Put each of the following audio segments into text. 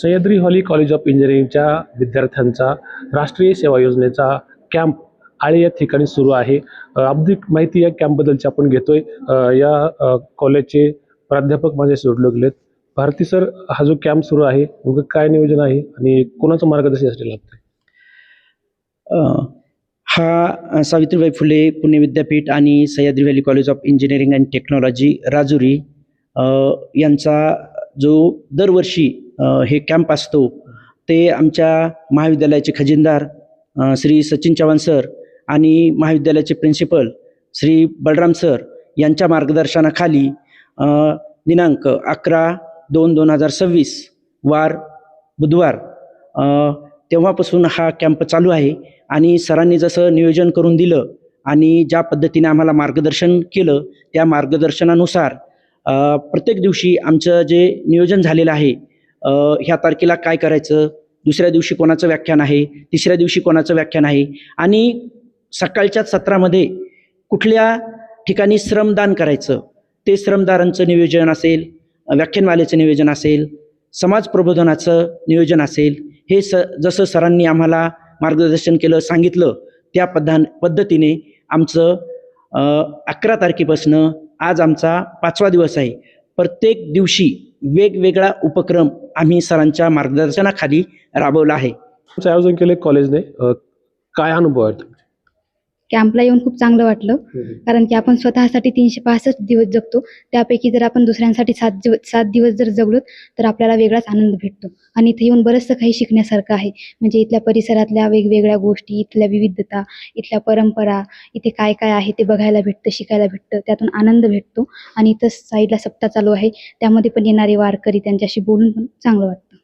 Sahyadri Holly college of इंजिनिअरिंगच्या विद्यार्थ्यांचा राष्ट्रीय सेवा योजनेचा कॅम्प आळे या ठिकाणी सुरू आहे. अ, माहिती या कॅम्पबद्दलची आपण घेतोय. या कॉलेजचे प्राध्यापक माझे जोडले गेलेत. भारती सर हा जो कॅम्प सुरू आहे नेमकं काय नियोजन आहे आणि कोणाचं मार्गदर्शन असले लागतंय? हा सावित्रीबाई फुले पुणे विद्यापीठ आणि Sahyadri valley college of engineering and technology Rajuri यांचा जो दरवर्षी हे कॅम्प असतो ते आमच्या महाविद्यालयाचे खजिनदार श्री सचिन चव्हाण सर आणि महाविद्यालयाचे प्रिन्सिपल श्री बलराम सर यांच्या मार्गदर्शनाखाली दिनांक अकरा दोन दोन हजार सव्वीस वार बुधवार तेव्हापासून हा कॅम्प चालू आहे आणि सरांनी जसं नियोजन करून दिलं आणि ज्या पद्धतीने आम्हाला मार्गदर्शन केलं त्या मार्गदर्शनानुसार प्रत्येक दिवशी आमचं जे नियोजन झालेलं आहे ह्या तारखेला काय करायचं? दुसऱ्या दिवशी कोणाचं व्याख्यान आहे? तिसऱ्या दिवशी कोणाचं व्याख्यान आहे? आणि सकाळच्या सत्रामध्ये कुठल्या ठिकाणी श्रमदान करायचं? ते श्रमदारांचं नियोजन असेल व्याख्यानवाल्याचं नियोजन असेल समाज प्रबोधनाचं नियोजन असेल हे स जसं सरांनी आम्हाला मार्गदर्शन केलं सांगितलं त्या पद्धा पद्धतीने आमचं अकरा तारखेपासनं आज आमचा पाचवा दिवस आहे. प्रत्येक दिवशी वेगवेगळा उपक्रम आम्ही सरांच्या मार्गदर्शनाखाली राबवला आहे. तुमचं आयोजन केलं कॉलेजने काय अनुभव आहे कॅम्पला येऊन खूप चांगलं वाटलं. कारण की आपण स्वतःसाठी तीनशे पासष्ट दिवस जगतो. त्यापैकी जर आपण दुसऱ्यांसाठी सात दिवस सात दिवस जर जगलो तर आपल्याला वेगळाच आनंद भेटतो. आणि इथे येऊन बरंचसं काही शिकण्यासारखं आहे. म्हणजे इथल्या परिसरातल्या वेगवेगळ्या गोष्टी इथल्या विविधता इथल्या परंपरा इथे काय काय आहे ते बघायला भेटतं शिकायला भेटतं त्यातून आनंद भेटतो. आणि इथं साईडला सप्ताह चालू आहे. त्यामध्ये पण येणारे वारकरी त्यांच्याशी बोलून पण चांगलं वाटतं.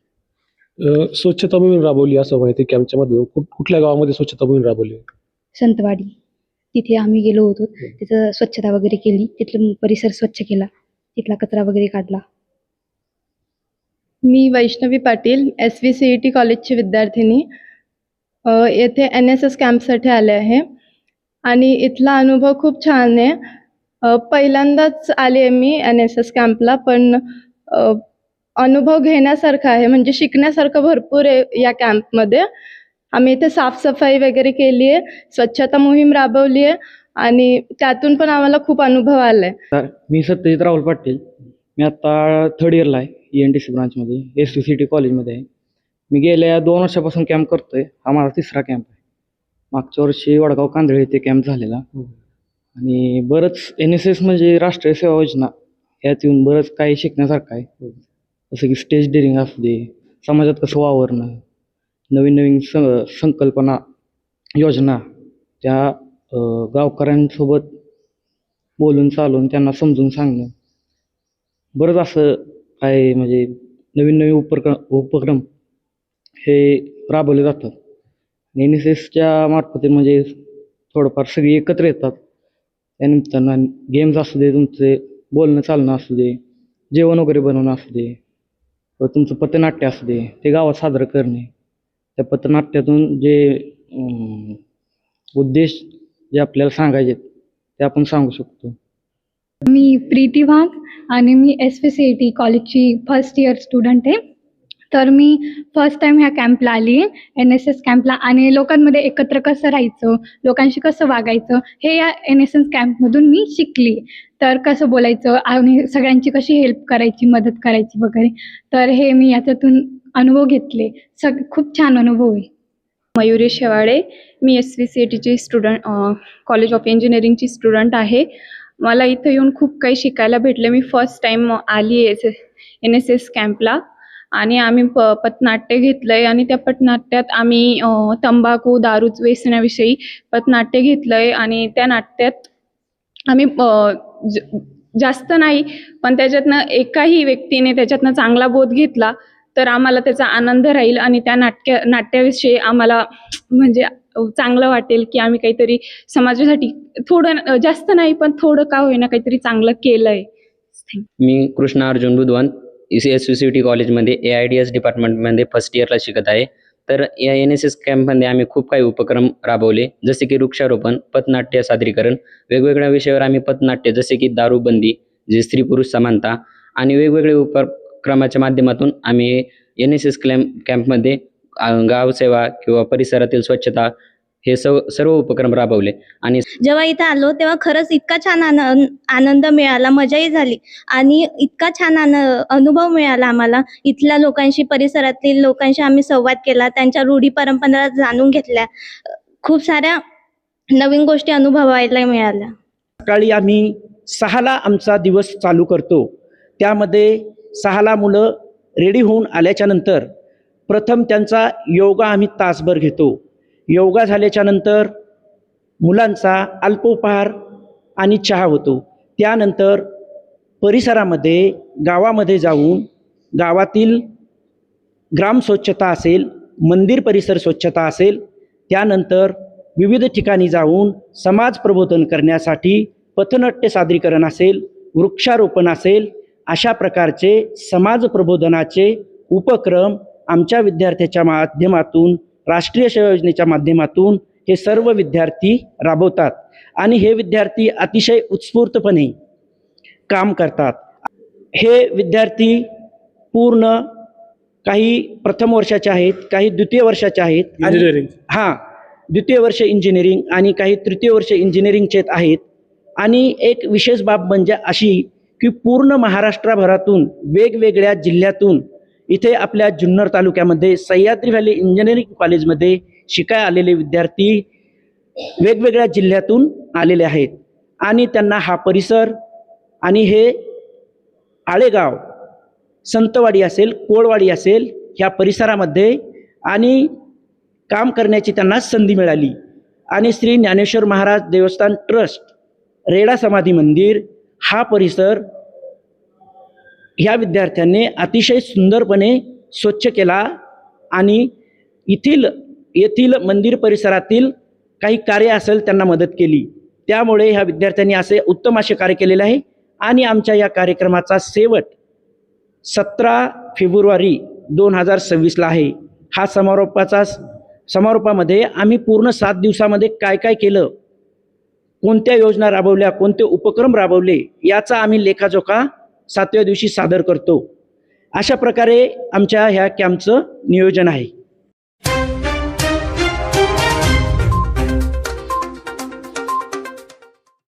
स्वच्छता मोहीम राबवली असं माहिती कॅम्पच्या मध्ये कुठ- कुठल्या गावामध्ये स्वच्छता मोहीम राबवली संतवाडी. तिथे आम्ही गेलो होतो. तिथं स्वच्छता वगैरे केली. तिथलं परिसर स्वच्छ केला. तिथला कचरा वगैरे काढला. मी Vaishnavi Patil S V C E T कॉलेजची विद्यार्थिनी. अ, येथे एन एस एस कॅम्पसाठी आले आहे. आणि इथला अनुभव खूप छान आहे. पहिल्यांदाच आले आहे मी एन एस एस कॅम्पला पण अनुभव घेण्यासारखा आहे. म्हणजे शिकण्यासारखं भरपूर आहे या कॅम्पमध्ये. आम्ही इथे साफसफाई वगैरे केली आहे स्वच्छता मोहीम राबवली आहे आणि त्यातून पण आम्हाला खूप अनुभव आला आहे तर मी सत्यजित राहुल पाटील मी आता थर्ड इयरला आहे ई एन टी सी ब्रांचमध्ये एस टी सी टी कॉलेजमध्ये आहे. मी गेल्या दोन वर्षापासून कॅम्प करतोय हा माझा तिसरा कॅम्प आहे. मागच्या वर्षी वडगाव कांदळे इथे कॅम्प झालेला. आणि बरंच एन एस एस म्हणजे राष्ट्रीय सेवा योजना यात येऊन बरंच काही शिकण्यासारखं आहे. जसं की स्टेज डेअरिंग असू दे समाजात कसं वावरणं नवीन नवीन स संकल्पना योजना त्या गावकऱ्यांसोबत बोलून चालून त्यांना समजून सांगणं. बरंच असं काय म्हणजे नवीन नवीन उपक्रम उपक्रम हे राबवले जातात. एन एस एसच्या मार्फत म्हणजे थोडंफार सगळी एकत्र येतात. त्यानिमित्तानं गेम्स असू दे तुमचे बोलणं चालणं असू दे जेवण वगैरे बनवणं असू दे तुमचं पथनाट्य असू दे ते गावात साजरं करणे. त्या पथनाट्यातून जे उद्देश जे आपल्याला सांगायचे ते आपण सांगू शकतो. मी प्रीती वाघ आणि मी S P C A T कॉलेजची फर्स्ट इयर स्टुडंट आहे. तर मी फर्स्ट टाईम ह्या कॅम्पला आली आहे. एन एस एस कॅम्पला आणि लोकांमध्ये एकत्र कसं राहायचं लोकांशी कसं वागायचं हे या एन एस एस कॅम्पमधून मी शिकली. तर कसं बोलायचं आणि सगळ्यांची कशी हेल्प करायची मदत करायची वगैरे. तर हे मी याच्यातून अनुभव घेतले. सग खूप छान अनुभव आहे. मयुरी शेवाळे मी एस व्ही सी ए टीची स्टुडंट कॉलेज ऑफ इंजिनिअरिंगची स्टुडंट आहे. मला इथं येऊन खूप काही शिकायला भेटलं. मी फर्स्ट टाईम आली एस एन एस एस कॅम्पला आणि आम्ही प पथनाट्य घेतलं आहे आणि त्या पथनाट्यात आम्ही तंबाखू दारू व्यसनाविषयी पथनाट्य घेतलं आहे आणि त्या नाट्यात आम्ही जास्त नाही पण त्याच्यातनं एकाही व्यक्तीने त्याच्यातनं चांगला बोध घेतला. तर आम्हाला त्याचा आनंद राहील आणि त्या नाट्य नाट्याविषयी आम्हाला म्हणजे चांगलं वाटेल की आम्ही काहीतरी समाजासाठी थोडं जास्त नाही पण थोडं का होईना काहीतरी चांगलं केलंय. मी Krishna Arjun Budhwant C S U C T कॉलेजमध्ये ए आय डी एस डिपार्टमेंटमध्ये फर्स्ट इयरला शिकत आहे. तर या एन एस एस कॅम्पमध्ये आम्ही खूप काही उपक्रम राबवले जसे की वृक्षारोपण पथनाट्य सादरीकरण वेगवेगळ्या विषयावर आम्ही पथनाट्य जसे की दारूबंदी जे स्त्री पुरुष समानता आणि वेगवेगळे उप उपक्रमाच्या माध्यमातून आम्ही एन एस एस क्लॅम्प कॅम्पमध्ये गावसेवा किंवा परिसरातील स्वच्छता हे सव सर्व उपक्रम राबवले. आणि जेव्हा इथं आलो तेव्हा खरंच इतका छान आनंद आनंद मिळाला मजाही झाली. आणि इतका छान आन अनुभव मिळाला आम्हाला. इथल्या लोकांशी परिसरातील लोकांशी आम्ही संवाद केला त्यांच्या रूढी परंपरा जाणून घेतल्या. खूप साऱ्या नवीन गोष्टी अनुभवायला मिळाल्या. सकाळी आम्ही सहाला आमचा दिवस चालू करतो. त्यामध्ये सहाला मुलं रेडी होऊन आल्याच्यानंतर प्रथम त्यांचा योगा आम्ही तासभर घेतो. योगा झाल्याच्यानंतर मुलांचा अल्पोपहार आणि चहा होतो. त्यानंतर परिसरामध्ये गावामध्ये जाऊन गावातील ग्राम स्वच्छता असेल मंदिर परिसर स्वच्छता असेल त्यानंतर विविध ठिकाणी जाऊन समाज प्रबोधन करण्यासाठी पथनाट्य सादरीकरण असेल वृक्षारोपण असेल अशा प्रकारचे समाज प्रबोधनाचे उपक्रम आमच्या विद्यार्थ्याच्या माध्यमातून राष्ट्रीय सेवा योजनेच्या माध्यमातून हे सर्व विद्यार्थी राबवतात. आणि हे विद्यार्थी अतिशय उत्स्फूर्तपणे काम करतात. हे विद्यार्थी पूर्ण काही प्रथम वर्षाचे आहेत काही द्वितीय वर्षाचे आहेत इंजिनिअरिंग हां द्वितीय वर्ष इंजिनिअरिंग आणि काही तृतीय वर्ष इंजिनिअरिंगचे आहेत. आणि एक विशेष बाब म्हणजे अशी की पूर्ण महाराष्ट्रभरातून वेगवेगळ्या जिल्ह्यातून इथे आपल्या जुन्नर तालुक्यामध्ये सह्याद्री व्हॅली इंजिनिअरिंग कॉलेजमध्ये शिकाय आलेले विद्यार्थी वेगवेगळ्या जिल्ह्यातून आलेले आहेत. आणि त्यांना हा परिसर आणि हे आळेगाव संतवाडी असेल कोळवाडी असेल ह्या परिसरामध्ये आणि काम करण्याची त्यांना संधी मिळाली. आणि श्री ज्ञानेश्वर महाराज देवस्थान ट्रस्ट रेडा समाधी मंदिर हा परिसर ह्या विद्यार्थ्यांनी अतिशय सुंदरपणे स्वच्छ केला आणि येथील येथील मंदिर परिसरातील काही कार्य असेल त्यांना मदत केली. त्यामुळे ह्या विद्यार्थ्यांनी असे उत्तम असे कार्य केलेले आहे. आणि आमच्या या कार्यक्रमाचा शेवट सतरा फेब्रुवारी दोन हजार सव्वीसला आहे. हा समारोपाचा समारोपामध्ये आम्ही पूर्ण सात दिवसामध्ये काय काय केलं? कोणत्या योजना राबवल्या कोणते उपक्रम राबवले याचा आम्ही लेखाजोखा सातव्या दिवशी सादर करतो. अशा प्रकारे आमच्या ह्या कॅम्पचं नियोजन आहे.